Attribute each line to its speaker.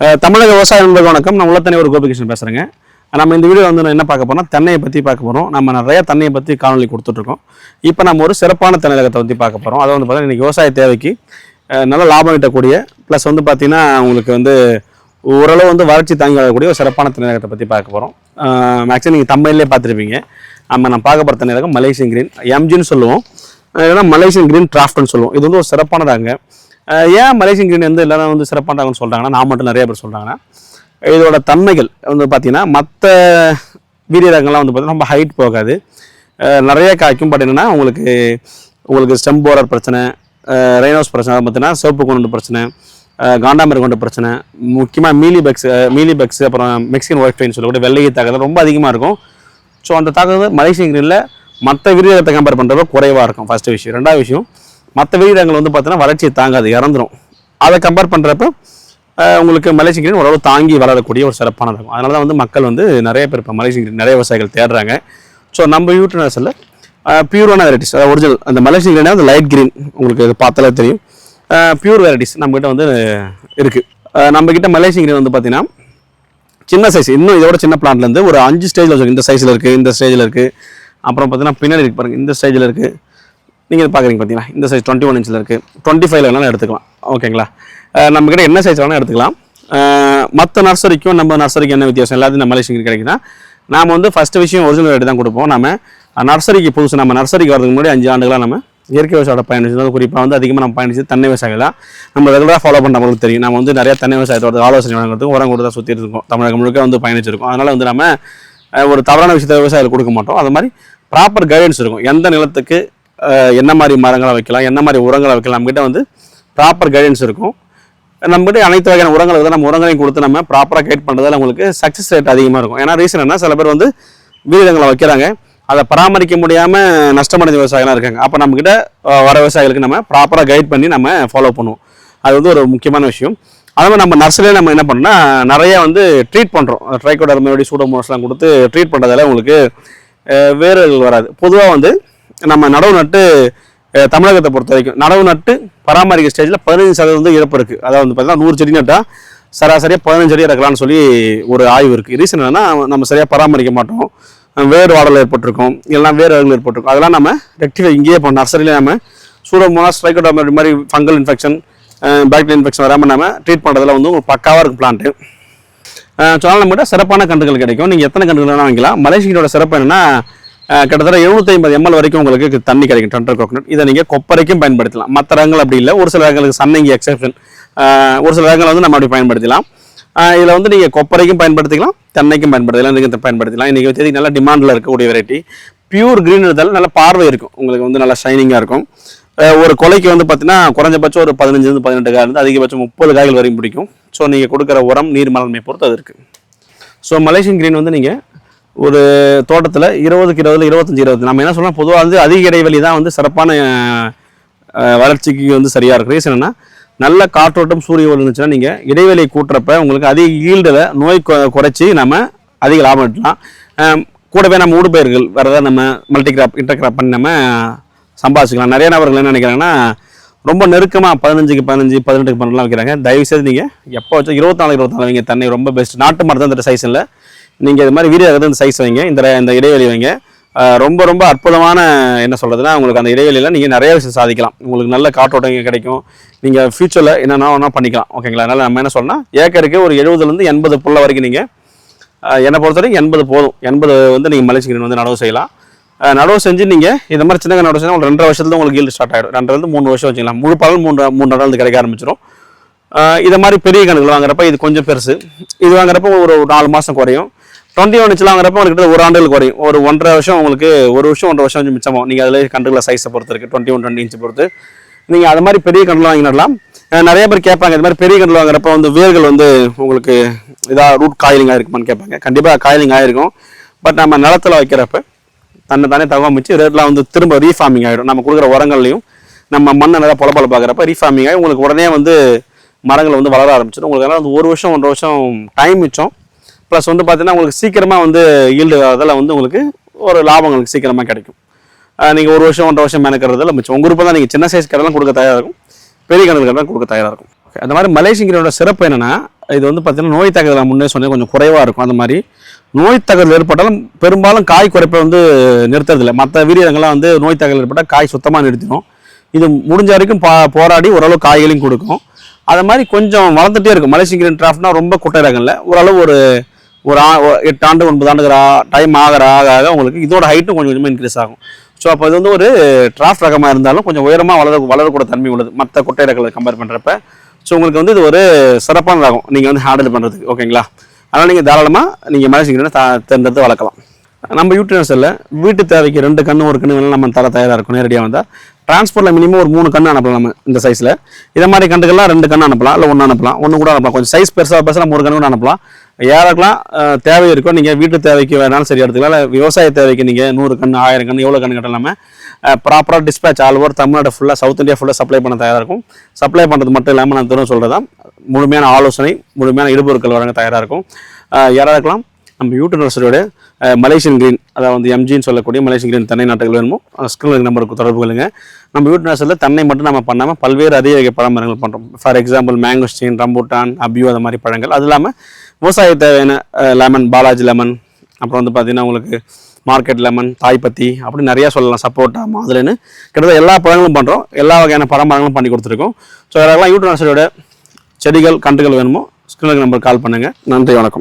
Speaker 1: தமிழக விவசாய நண்பர்கள் வணக்கம். நான் உள்ளத்தனை ஒரு கோபிகிருஷ்ணன் பேசுகிறேங்க நம்ம இந்த வீடியோ வந்து நான் என்ன பார்க்க போறோம்னா தென்னையை பற்றி பார்க்க போகிறோம் நம்ம நிறைய தென்னையை பற்றி காணொலி கொடுத்துட்ருக்கோம். இப்போ நம்ம ஒரு சிறப்பான தென்னகத்தை பற்றி பார்க்க போகிறோம் அதை வந்து பார்த்தீங்கன்னா இன்றைக்கி விவசாய தேவைக்கு நல்ல லாபம் ஈட்டக்கூடிய ப்ளஸ் வந்து பார்த்திங்கன்னா உங்களுக்கு வந்து ஓரளவு வந்து வறட்சி தாங்கி வரக்கூடிய ஒரு சிறப்பான தென்னகத்தை பற்றி பார்க்க போகிறோம் மேக்ஸிமம் நீங்கள் தமிழ்லேயே பார்த்துருப்பீங்க. நம்ம நான் பார்க்க போகிற தென்னகம் மலேசியன் கிரீன் எம்ஜின்னு சொல்லுவோம். ஏன்னா இல்லைன்னா மலேசியன் கிரீன் டிராஃப்ட்னு சொல்லுவோம். இது வந்து ஒரு சிறப்பானதாங்க. ஏன் மலேசியன் கிரீன் வந்து எல்லாரும் வந்து சிறப்பானதாகன்னு சொல்கிறாங்கன்னா நான் மட்டும் நிறைய பேர் சொல்கிறாங்கன்னா இதோட தன்மைகள் வந்து பார்த்திங்கன்னா மற்ற வீரிய ரகங்கள்லாம் வந்து பார்த்தீங்கன்னா ரொம்ப ஹைட் போகாது. நிறைய காய்க்கும். பட் என்னென்னா உங்களுக்கு உங்களுக்கு ஸ்டெம் போரர் பிரச்சனை ரைனோஸ் பிரச்சனை பார்த்தீங்கன்னா சிவப்பு கொண்டு பிரச்சனை அஹ் கொண்டு கொண்ட பிரச்சனை முக்கியமாக மீலி பக்ஸ் மீலி பக்ஸ் அப்புறம் மெக்சிகன் ஒயிட் ஃபைன் சொல்லக்கூடிய வெள்ளையை தாக்குதல் ரொம்ப அதிகமாக இருக்கும். ஸோ அந்த தாக்குதல் மலேசியன் கிரீனில் மற்ற விரிதத்தை கம்பேர் பண்ணுறப்ப குறைவாக இருக்கும். ஃபஸ்ட்டு விஷயம். ரெண்டாவது விஷயம் மற்ற வெளியிடங்கள் வந்து பார்த்தீங்கன்னா வளர்ச்சியை தாங்காது இறந்துரும். அதை கம்பேர் பண்ணுறப்ப உங்களுக்கு மலேசியன் கிரீன் ஓரளவு தாங்கி வளரக்கூடிய ஒரு சிறப்பான ரகம் அதனால தான் வந்து மக்கள் வந்து நிறைய பேர் இப்போ மலேசியன் கிரீன் நிறைய விவசாயிகள் தேடுறாங்க. ஸோ நம்ம யூடியூப்ஸில் பியூரான வெரைட்டிஸ் அதாவது ஒரிஜினல் அந்த மலேசியன் கிரீனே வந்து லைட் கிரீன் உங்களுக்கு இது பார்த்தாலே தெரியும். பியூர் வெரைட்டிஸ் நம்மக்கிட்ட வந்து இருக்குது நம்மக்கிட்ட மலேசியன் கிரீன் வந்து பார்த்திங்கன்னா சின்ன சைஸ் இன்னும் இதோட சின்ன பிளான்ட்லேருந்து ஒரு அஞ்சு ஸ்டேஜில் வச்சுருக்கு இந்த சைஸில் இருக்குது இந்த ஸ்டேஜில் இருக்குது அப்புறம் பார்த்தீங்கன்னா பின்னாடி இருக்கு பாருங்கள் இந்த ஸ்டேஜில் இருக்குது நீங்கள் பார்க்குறீங்க பார்த்தீங்களா இந்த சைஸ் டுவெண்ட்டி ஒன் இன்ச்சில் இருக்குது டுவெண்ட்டி ஃபைவ்ல வேணாலும் எடுத்துக்கலாம். ஓகேங்களா? நம்மக்கிட்ட என்ன சைஸ் வேணாலும் எடுத்துக்கலாம். மற்ற நர்சரிக்கும் நம்ம நர்சரிக்கும் என்ன வித்தியாசம்? எல்லாத்தையும் நம்ம மலேசியன் கிடைக்குதுன்னா நாம் வந்து ஃபஸ்ட்டு விஷயம் ஒரிஜினல் ரேட்டு தான் கொடுப்போம். நம்ம நர்சரிக்கு புதுசு நம்ம நர்சரிக்கு வரதுக்கு முன்னாடி அஞ்சு ஆண்டுகளாக நம்ம இயற்கை விவசாயோட பயணிச்சது குறிப்பாக வந்து அதிகமாக நம்ம பயணிச்சு தென்னை விவசாயிகள் தான். நம்ம ரெகுலராக ஃபாலோ பண்ண நம்மளுக்கு தெரியும். நம்ம வந்து நிறைய தென்னை விவசாயத்தோட ஆலோசனை வழங்குறதுக்கு உரம் கொடுத்து தான் சுற்றிட்டு இருக்கோம். தமிழகம் முழுக்க வந்து பயணிச்சிருக்கோம் அதனால் வந்து நம்ம ஒரு தவறான விஷயத்தை விவசாயிகள் கொடுக்க மாட்டோம். அது மாதிரி ப்ராப்பர் கைடன்ஸ் இருக்கும். எந்த நிலத்துக்கு என்ன மாதிரி மரங்களை வைக்கலாம் என்ன மாதிரி உரங்களை வைக்கலாம் நம்மகிட்ட வந்து ப்ராப்பர் கைடன்ஸ் இருக்கும். நம்மகிட்ட அனைத்து வகையான உரங்களுக்கு தான் நம்ம உரங்களையும் கொடுத்து நம்ம ப்ராப்பராக கைட் பண்ணுறதால உங்களுக்கு சக்ஸஸ் ரேட் அதிகமாக இருக்கும். ஏன்னா ரீசன் என்ன சில பேர் வந்து வீரங்களை வைக்கிறாங்க. அதை பராமரிக்க முடியாமல் நஷ்டமடைஞ்ச விவசாயிகளாக இருக்காங்க. அப்போ நம்மக்கிட்ட வர விவசாயிகளுக்கு நம்ம ப்ராப்பராக கைட் பண்ணி நம்ம ஃபாலோ பண்ணுவோம். அது வந்து ஒரு முக்கியமான விஷயம். அதே நம்ம நர்சரியில் நம்ம என்ன பண்ணோம்னா நிறைய வந்து ட்ரீட் பண்ணுறோம் ட்ரைகோடர்மையோடி சூடோமோஸ்லாம் கொடுத்து ட்ரீட் பண்ணுறதால உங்களுக்கு வேர்கள் வராது. பொதுவாக வந்து நம்ம நடவு நட்டு தமிழகத்தை பொறுத்த வரைக்கும் நடவு நட்டு பராமரிக்க ஸ்டேஜில் பதினஞ்சு சதவீதம் வந்து இறப்பு இருக்குது அதாவது வந்து பார்த்தீங்கன்னா நூறு செடி நட்டால் சராசரியாக பதினஞ்சு அடி இறக்கலாம்னு சொல்லி ஒரு ஆய்வு இருக்குது ரீசன் என்னன்னா நம்ம சரியாக பராமரிக்க மாட்டோம். வேறு வேர் வாடல் ஏற்பட்டிருக்கும். இல்லைனா வேர் அழுகல் ஏற்பட்டிருக்கும். அதெல்லாம் நம்ம ரெக்டிஃபை இங்கேயே இப்போ நர்சரியில் நம்ம சூடோமோனா ஸ்ட்ரைக்கோடோமா மாதிரி ஃபங்கல் இன்ஃபெக்ஷன் பாக்டீரியல் இன்ஃபெக்ஷன் வராமல் நம்ம ட்ரீட் பண்ணுறதுல வந்து உங்களுக்கு பக்காவாக இருக்கும் பிளான்ட்டு சொன்னால் நம்மகிட்ட சிறப்பான கன்றுகள் கிடைக்கும். நீங்கள் எத்தனை கன்றுகள் வேணால் வாங்கிக்கலாம்? மலேசியனோட சிறப்பு என்னன்னா கிட்டத்தட்ட எழுநூத்தி ஐம்பது எம்எல் வரைக்கும் உங்களுக்கு தண்ணி கிடைக்கும் டண்டர் கோகனட் இதை நீங்கள் கொப்பரைக்கும் பயன்படுத்தலாம். மற்ற ரகங்கள் அப்படி இல்லை. ஒரு சில ரகங்களுக்கு சன்னங்கி எக்ஸப்ஷன் ஒரு சில ரகங்களை வந்து நம்ம அப்படி பயன்படுத்தலாம் இதில் வந்து நீங்கள் கொப்பரைக்கும் பயன்படுத்திக்கலாம் தென்னைக்கும் பயன்படுத்தலாம் நீங்கள் பயன்படுத்தலாம் இன்றைக்கி தேதி நல்லா டிமாண்டில் இருக்கக்கூடிய வெரைட்டி பியூர் க்ரீன் இருந்தாலும் நல்ல பார்வை இருக்கும். உங்களுக்கு வந்து நல்லா ஷைனிங்காக இருக்கும். ஒரு கொலைக்கு வந்து பார்த்தீங்கன்னா குறைஞ்சபட்சம் ஒரு பதினஞ்சுலேருந்து பதினெட்டு காய் இருந்து அதிகபட்சம் முப்பது காய்கள் வரைக்கும் பிடிக்கும். ஸோ நீங்கள் கொடுக்குற உரம் நீர் மேலாண்மை பொறுத்து அது இருக்குது ஸோ மலேசியன் க்ரீன் வந்து நீங்கள் ஒரு தோட்டத்தில் இருபதுக்கு இருபதுல இருபத்தஞ்சி இருபது. நம்ம என்ன சொல்லலாம் பொதுவாக வந்து அதிக இடைவெளி தான் வந்து சிறப்பான வளர்ச்சிக்கு வந்து சரியாக இருக்கும் ரீசன் என்ன நல்ல காற்றோட்டம் சூரிய ஒளி இருந்துச்சுன்னா நீங்கள் இடைவெளி கூட்டுறப்ப உங்களுக்கு அதிக ஈல்டில் நோய் கொ- குறைச்சி நம்ம அதிக லாபம் ஈட்டலாம் கூடவே நம்ம ஊடுபயிர்கள் வரதை நம்ம மல்டி கிராப் இன்டர் கிராப் பண்ணி நம்ம சம்பாதிச்சுக்கலாம். நிறைய நபர்கள் என்ன நினைக்கிறாங்கன்னா ரொம்ப நெருக்கமாக பதினஞ்சுக்கு பதினஞ்சு பதினெட்டுக்கு பன்னெண்டுலாம் வைக்கிறாங்க. தயவுசெய்து நீங்கள் எப்போ வச்சா இருபத்தாலு இருபத்தாலு வைங்க. தண்ணி ரொம்ப பெஸ்ட் நாட்டு மரத்தான் இந்த சைஸில் நீங்கள் இது மாதிரி வீடியோ இந்த சைஸ் வைங்க. இந்த இந்த இடைவெளி வைங்க. ரொம்ப ரொம்ப அற்புதமான என்ன சொல்கிறதுனா உங்களுக்கு அந்த இடைவெளியில் நீங்கள் நிறைய விஷயம் சாதிக்கலாம். உங்களுக்கு நல்ல காற்றோட்டம் கிடைக்கும். நீங்கள் ஃப்யூச்சரில் என்னென்ன வேணா பண்ணிக்கலாம். ஓகேங்களா? அதனால் நம்ம என்ன சொல்லலாம் ஏக்கருக்கு ஒரு எழுபதுலேருந்து எண்பது புள்ள வரைக்கும் நீங்கள் என்னை பொறுத்த வரைக்கும் எண்பது போதும். எண்பது வந்து நீங்கள் மலைச்சிக்கிற வந்து நடவு செய்யலாம். நடவு செஞ்சு நீங்கள் இந்த மாதிரி சின்ன நடவு செஞ்சால் உங்களுக்கு ரெண்டரை வருஷத்துல உங்களுக்கு ஈல்டு ஸ்டார்ட் ஆகிடும் ரெண்டரை மூணு வருஷம் வச்சுக்கலாம். முழு பலன் மூணு மூணு நடவு வந்து கிடைக்க ஆரம்பிச்சிடும் இதை மாதிரி பெரிய கணக்கில் வாங்குறப்ப இது கொஞ்சம் பெருசு. இது வாங்குறப்ப ஒரு ஒரு நாலு மாதம் குறையும். டுவெண்ட்டி ஒன் இன்ச்சில் வாங்குறப்ப உங்களுக்கு ஒரு ஆண்டுகள் குறையும் ஒரு ஒன்றரை வருஷம் உங்களுக்கு ஒரு வருஷம் ஒன்றரை வருஷம் கொஞ்சம் மிச்சமாகும் நீங்கள் அதில் கண்டுகளை சைஸை பொறுத்து இருக்குது டுவெண்ட்டி ஒன் டுவெண்ட்டி இன்ச் பொறுத்து. நீங்கள் அது மாதிரி பெரிய கண்டில் வாங்கிடலாம் நிறைய பேர் கேட்பாங்க இது மாதிரி பெரிய கண்டில் வாங்குறப்ப வந்து வேர்கள் வந்து உங்களுக்கு இதாக ரூட் காயிலிங் ஆகிருக்குமான்னு கேட்பாங்க. கண்டிப்பாக காயிலிங் ஆகிருக்கும் பட் நம்ம நிலத்துல வைக்கிறப்ப தன்னை தானே தகவமிச்சு ரேட்லாம் வந்து திரும்ப ரீஃபார்மிங் ஆகிடும் நம்ம கொடுக்குற உரங்கள்லையும் நம்ம மண்ணை நல்லா பொலப்பல பார்க்குறப்ப ரீஃபார்மிங் ஆகி உங்களுக்கு உடனே வந்து மரங்கள் வந்து வளர ஆரம்பிச்சிடும். உங்களுக்கு அதனால் வந்து ஒரு வருஷம் ஒன்றரை வருஷம் டைம் மிச்சம். ப்ளஸ் வந்து பார்த்தீங்கன்னா உங்களுக்கு சீக்கிரமாக வந்து ஈல்டு அதெல்லாம் வந்து உங்களுக்கு ஒரு லாபங்களுக்கு சீக்கிரமாக கிடைக்கும். நீங்கள் ஒரு வருஷம் ஒன்றரை வருஷம் மெனக்கிறதுல மிச்சம். உங்கள் விருப்பம் தான் நீங்கள் சின்ன சைஸ் கடைலாம் கொடுக்க தயாராக இருக்கும். பெரிய கணக்கு தான் கொடுக்க தயாராக இருக்கும். ஓகே அந்த மாதிரி மலேசியங்கிறோட சிறப்பு என்னென்னா இது வந்து பார்த்தீங்கன்னா நோய் தாக்குதல் முன்னே சொன்னேன் கொஞ்சம் குறைவாக இருக்கும் அந்த மாதிரி. நோய் தாக்குதல் ஏற்பட்டாலும் பெரும்பாலும் காய் குறைப்பை வந்து நிறுத்துறதில்லை. மற்ற வீரியங்கள்லாம் வந்து நோய் தாக்குதல் ஏற்பட்டால் காய் சுத்தமாக நிறுத்திடும். இது முடிஞ்ச வரைக்கும் பா போராடி ஓரளவு காய்களையும் கொடுக்கும். அது மாதிரி கொஞ்சம் வளர்ந்துட்டே இருக்கும். மலேசியன் கிரீன் டிராஃப்ட்னா ரொம்ப குட்டை ரகங்களில் ஓரளவு ஒரு ஒரு ஆ எட்டு ஆண்டு ஒன்பது ஆண்டுகிற டைம் ஆகிற ஆக ஆக உங்களுக்கு இதோட ஹைட்டும் கொஞ்சம் கொஞ்சமாக இன்க்ரீஸ் ஆகும். ஸோ அப்போ இது வந்து ஒரு eh, ட்ராஃப் ரகமாக இருந்தாலும் கொஞ்சம் உயரமாக வளர வளரக்கூட தன்மை உள்ளது. மற்ற கொட்டை ரகங்களை கம்பேர் பண்ணுறப்ப ஸோ உங்களுக்கு வந்து இது ஒரு சிறப்பான ரகம். நீங்கள் வந்து ஹேண்டில் பண்ணுறதுக்கு ஓகேங்களா அதனால் நீங்கள் தாராளமாக நீங்கள் மலேசியன் செஞ்சீங்கன்னா தேர்ந்தெடுத்து வளர்க்கலாம். நம்ம யூடியூப்ஸில் வீட்டு தேவைக்கு ரெண்டு கன்று ஒரு கன்று வேணாலும் நம்ம தர தயாராக இருக்கும் நேரடியாக வந்தால் டிரான்ஸ்போர்ட்டில் மினிமம் ஒரு மூணு கன்று அனுப்பலாம் நம்ம இந்த சைஸில் இதை மாதிரி கண்டுகள்லாம் ரெண்டு கன்று அனுப்பலாம் இல்லை ஒன்று அனுப்பலாம் ஒன்று கூட அனுப்பலாம். கொஞ்சம் சைஸ் பெருசாக பெருசாக நம்ம ஒரு கன்று கூட அனுப்பலாம். யாருக்கெல்லாம் தேவை இருக்கோ நீங்கள் வீட்டு தேவைக்கு வேணாலும் சரி எடுத்துக்கலாம். இல்லை விவசாய தேவைக்கு நீங்கள் நூறு கண் ஆயிரம் கண் எவ்வளோ கண் கட்டலாமல் ப்ராப்பராக டிஸ்பேச் ஆல் ஓவர் தமிழ்நாடு ஃபுல்லாக சவுத் இந்தியா ஃபுல்லாக சப்ளை பண்ண தயாராக இருக்கும். சப்ளை பண்ணுறது மட்டும் இல்லாமல் நான் திரும்ப சொல்கிறதா முழுமையான ஆலோசனை முழுமையான இடுபொருட்கள் வழங்க தயாராக இருக்கும். அஹ், யாராருக்கெல்லாம் நம்ம யூடியூப் நர்சரியோட மலேசியன் கிரீன் அதாவது வந்து எம்ஜின்னு சொல்லக்கூடிய மலேசியன் கிரீன் தென்னை நாட்டுகள் வேணுமோ ஸ்கிரீன் நம்பருக்கு தொடர்பு கொள்ளுங்க. நம்ம யூடியூப் நர்சரியில் தென்னை மட்டும் நம்ம பண்ணாமல் பல்வேறு அதிக வகை பழமரங்கள் பண்ணுறோம் for example mangosteen rambutan abiu அது மாதிரி பழங்கள். அது இல்லாமல் விவசாய தேவையான லெமன் பாலாஜி லெமன் அப்புறம் வந்து பார்த்திங்கன்னா உங்களுக்கு மார்க்கெட் லெமன் தாய்ப்பத்தி அப்படி நிறையா சொல்லலாம் சப்போட்டா மாதுளைன்னு கிட்டத்தட்ட எல்லா பழங்களும் பண்ணுறோம் எல்லா வகையான பரம்பரங்களும் பண்ணி கொடுத்துருக்கோம். ஸோ அதெல்லாம் யூடியூப் நர்சரியோட செடிகள் கன்றுகள் வேணுமோ ஸ்கிரீனுக்கு நம்பர் கால் பண்ணுங்கள் நன்றி வணக்கம்.